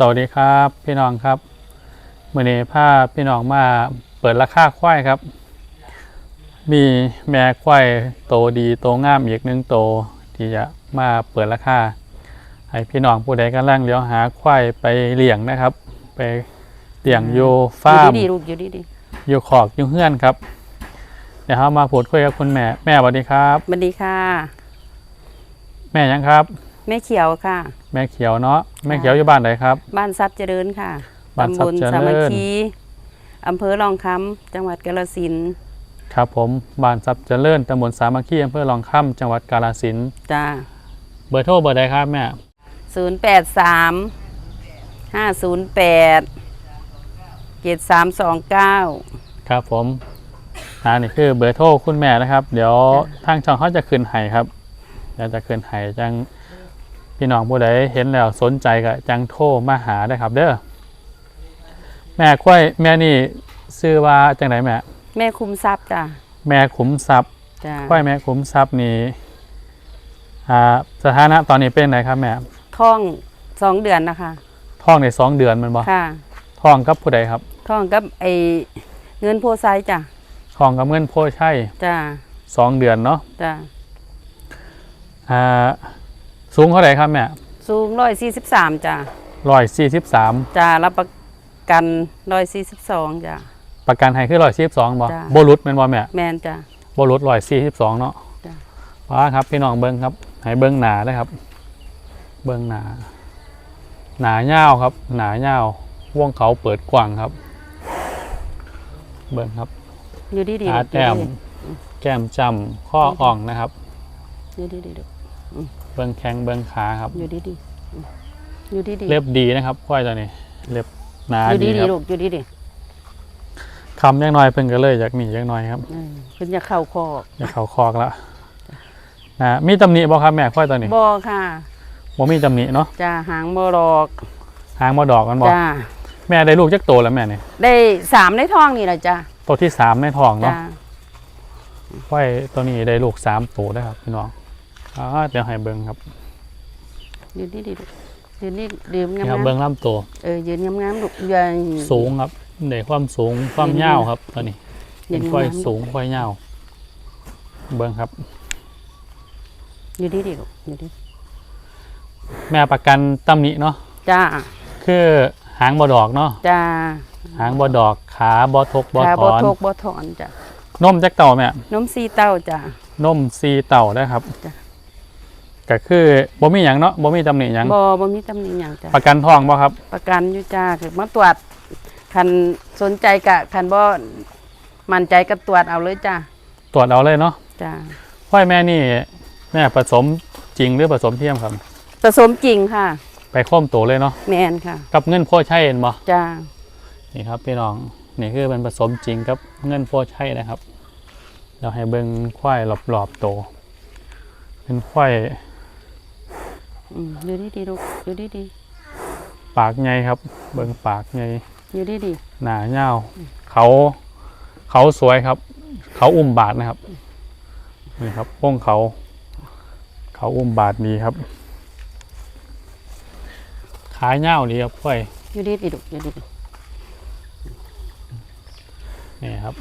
สวัสดีครับพี่น้องครับมื่อนี้พาพี่น้องมาเปิดราคาควายครับ มีแม่ควายโตดีโตงามอีกหนึ่งโตที่จะมาเปิดราคาให้พี่น้องผู้ใดกำลังเลี้ยวหาควายไปเลี้ยงนะครับ ไปเลี้ยงโยฟาร์มอยู่ดีๆลูกอยู่ดีโยขอกโยเฮือนครับ เดี๋ยวเรามาพูดคุยกับคุณแม่แม่สวัสดีครับ ๆสวัสดีค่ะ แม่ยังครับ แม่เขียวค่ะ แม่เขียวเนาะแม่เขียวอยู่บ้านไหนครับ บ้านทรัพย์เจริญค่ะบ้านทรัพย์ตำบลเจริญสามัคคีอำเภอรองคำจังหวัดกาฬสินธุ์ครับผมบ้านทรัพย์เจริญตำบลสามัคคีอำเภอหลองค่ำจังหวัดกาฬสินธุ์จ้าเบอร์โทรเบอร์ใดครับแม่ศูนย์แปดสามห้าศูนย์แปดเจ็ดสามสองเก้าครับผมอ่านี่คือเบอร์โทรคุณแม่นะครับ เดี๋ยวจ้ะทางช่องเขาจะขึ้นให้ครับเดี๋ยวจะขึ้นให้จัง พี่น้องผู้ใดเห็นแล้วสนใจก็จังโทรมาหาได้ครับ เด้อแม่กล้วยแม่นี่ซื้อว่าจังไหนแม่ แม่คุมทรัพย์จ้าแม่ขุมทรัพย์จ้ากล้วยแม่ขุมทรัพย์นี่อ่าสถานะตอนนี้เป็นไหนครับแม่ท้องสองเดือนนะคะท้องในสองเดือนแมันบ่ค่ะท้องกับผู้ใดครับท้องกับไอเงินโพไซจ้ะท้องกับเงินโพใช่จ้าสองเดือนเนาะจ้าอ่า สูงเท่าไหร่ครับแม่สูงร้อยสี่สิบสามจ้าร้อยสี่สิบสามจ้ารับประกันร้อยสี่สิบสองจ้าประกันให้คือร้อยสี่สิบสองบ่จ้ะโบรุษเป็นบ่แม่แมนจ้าโบรุษร้อยสี่สิบสองเนาะจ้ะว้าครับพี่น้องเบิ้งครับให้เบิ้งหนาได้ครับ เบิ้งหนา หนาเง่าวครับ หนาเง่าววงเขาเปิดกว้างครับ เบิ้งครับอยู่ดีดีตาแต้มแก้มจำข้ออ่องนะครับอยู่ดีดีลูก เบิ้งแข้งเบิ้งขาครับ อยู่ดีดีอยู่ดีดีเล็บดีนะครับควายตัวนี้ เล็บหนาอยู่ดีดีดีครับลูกอยู่ดีดีคำยังน้อยเพิ่งก็เลยอยากหนียังน้อยครับเออเพิ่นจะเข้าคอกอยากเขาคอกแล้วนะมีตำหนิบ่ครับแม่ควายตัวนี้บ่ค่ะบ่มีตำหนิเนาะจ้าหางบ่หลอก หางบ่ดอกกันบ่จ้าแม่ได้ลูกจักโตแล้วแม่เนี่ยได้สามในท้องนี่แหละจ้าตัวที่สามในท้องจ้าเนาะควายตัวนี้ได้ลูกสามตัวได้ครับพี่น้อง อ่าเดี๋ยวให้เบิ่งครับอยู่ดีดีลูกยืนนี่ดื่มงานี่ครับมเบิ่งลำตัวๆเออยืนงามๆลูกอย่าสูงครับได้ความสูงความยาวครับตัวนี้ยืเป็นนควายงามๆสูงควายยาวเบิ่งครับอยู่ดีดีลูกอยู่ดีแม่ประกันตำหนิเนาะจ้าคือหางบ่ดอกเนาะจ้าหางบ่ดอกขาบ่ทกบ่ขาถบ่อนทกบ่ถอนจ้ะนมจักเต่าแม่นมซีเต้าจ้ะนมซีเต่าได้ครับ จ้ะ ก็คือบ่มีหยังเนาะบ่มีตำหนิหยังบ่บ่มีตำหนิหยังจ้ะประกันทองบ่ครับ ประกันอยู่จ้าคือมาตรวจคันสนใจกะคันบ่มั่นใจก็ตรวจเอาเลยจ้าตรวจเอาเลยเนาะจ้าควายแม่นี่แม่ผสมจริงหรือผสมเทียมครับ ผสมจริงค่ะ ไปโค้มโตเลยเนาะแมนค่ะ กับเงินโพ่อใช่เห็นบ่จ้านี่ครับพี่น้องนี่คือเป็นผสมจริงกับเงินโพ่อใช่นะครับ เราให้เบิ่งควายรอบๆโตเป็นควาย อืมอยู่ดีดีๆลูกอยู่ดีดีปากใหญ่ครับ เบิ่งปากใหญ่ๆอยู่ดีดีหนาเงาวเขา เขาสวยครับ เขาอุ้มบาทนะครับนี่ครับพวงเขา เขาอุ้มบาทดีครับขาเงาวดีครับค่อยๆอยู่ดีดีๆลูกอยู่ดีดีนี่ครับ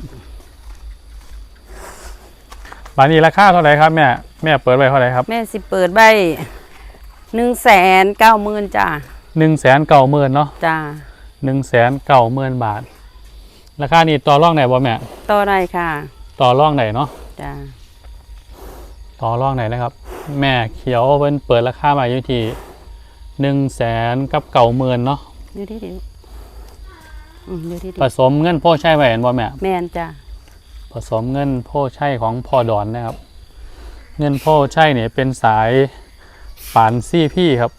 บานนี้ราคาเท่าไหร่ครับแม่แม่เปิดไว้เท่าไหร่ครับ แม่สิเปิดใบ หนึ่งแสนเก้าหมื่นจ้าหนึ่งแสนเก้าหมื่นเนาะจ้าหนึ่งแสนเก้าหมื่นบาท ราคานี้ต่อร่องไหนบ่แม่ต่อได้ค่ะ ต่อร่องไหนเนาะจ้าต่อรองไหนนะครับ แม่เขียวเพิ่นเปิดราคามาอยู่ที่หนึ่งแสนกับเก่าหมื่นเนาะอยู่ดีดีๆลูกอืมอยู่ดีดีผสมเงินโพ่อใช่ไหมเห็นบ่แม่ แมนจ้าผสมเงินโพ่อใช่ของพอดอนนะครับ เงินโพ่อใช่เนี่ยเป็นสาย ปานซี่พี่ครับ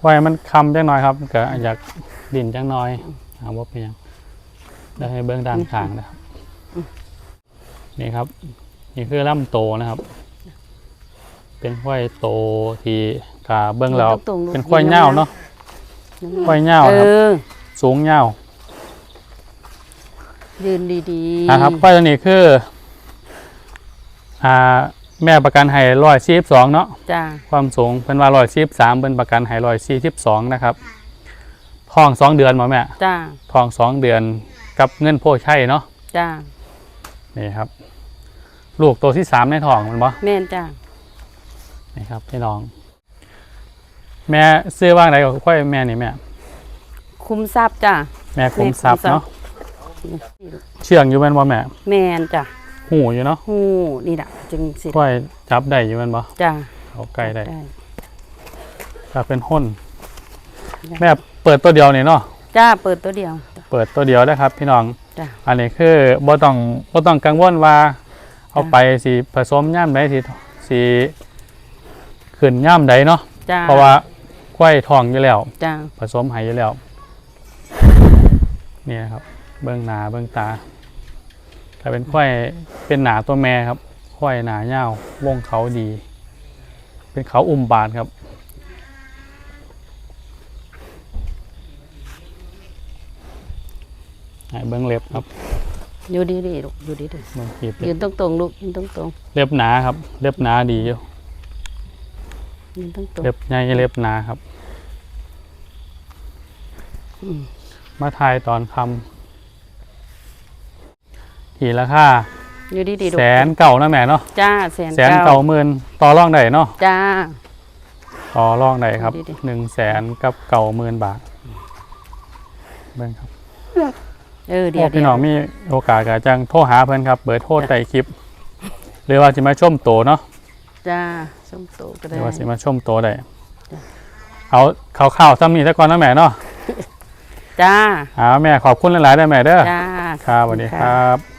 ไว้มันคำจังน้อยครับก็อยากดินจังน้อยหาว่าเป็นหยังได้ให้เบื้องด้านข้างนะครับนี่ครับ นี่คือลำโตนะครับ เป็นควายโตที่กาเบื้องแล้วตรงๆลูกเป็นควายเง่าเนาะควายเง่าเอครับอสูงเง่ายืนดีๆนะครับควายตัวนี้คืออ่า แม่ประกันให้ร้อยสี่สิบสองเนาะจ้าความสูงเป็นว่าร้อยสี่สิบสามเป็นประกันให้ร้อยสี่สิบสองนะครับทองสองเดือนหมอแม่จ้าทองสองเดือนกับเงินโพใช่เนาะจ้านี่ครับ ลูกตัวที่สามในท้องมันบ่แม่นจ้านี่ครับพี่น้อง แม่ซื้อว่างไหนกับค่อยแม่นี่แม่คุมทรัพย์จ้าแม่คุมทรัพย์แม่คุมทรัพย์เนาะเชื่องอยู่แม่นบ่แม่แม่นจ้า หูอยู่เนาะหูนี่ล่ะจึงสิค่อยจับได้อยู่แม่นบ่จ้าเอาใกล้ได้ได้ถ้าเป็นห้นได้แม่เปิดตัวเดียวนี่เนาะจ้าเปิดตัวเดียวจ้ะเปิดตัวเดียวได้ครับ พี่น้องจ้ะอันนี้คือบ่ต้องบ่ต้องกังวลว่า เอาไปสิผสมย่ามใดสิสิขึ้นย่ามใดเนาะจ้าเพราะว่าควายทองอยู่แล้วจ้าผสมไหอยู่แล้วนี่นะครับ เบื้องหนาเบื้องตา ถ้าเป็นควายเป็นหนาตัวแม่ครับควายหนาเงาววงเขาดี เป็นเขาอุ้มบาทครับให้เบื้องเล็บครับ อยู่ดีๆลูกอยู่ดีเบื้องขีบๆเล็ยืบนตรงๆลูกยืนตรงเล็บหนาครับ เล็บหนาดีอยู่ๆยืนตรงเล็บใหญ่เล็บหนาครับๆอืมมาทายตอนคำ ทีราคาอยู่ดีๆลูกแสนเก่านะแม่เนาะจ้าแสนแสนเก่าหมื่นต่อรองได้เนาะจ้าต่อรองได้ครับดีๆหนึ่งแสนกับเก่าหมื่นบาทเบิ่งครับเออเดี๋พยววกพี่น้องมีโอกาสก็จังโทรหาเพิ่นครับเบอร์โทรใต้คลิป หรือว่าสิมาชมโตเนาะจ้าส้มโตก็หได้รือว่าสิมาชมโตได้จ้ะเอาข่าวๆซ้ำนี้ซะก่อนนะแม่เนาะจ้าหาแม่ขอบคุณหลายๆได้อแม่เด้อจ้าครับสวัสดีครับ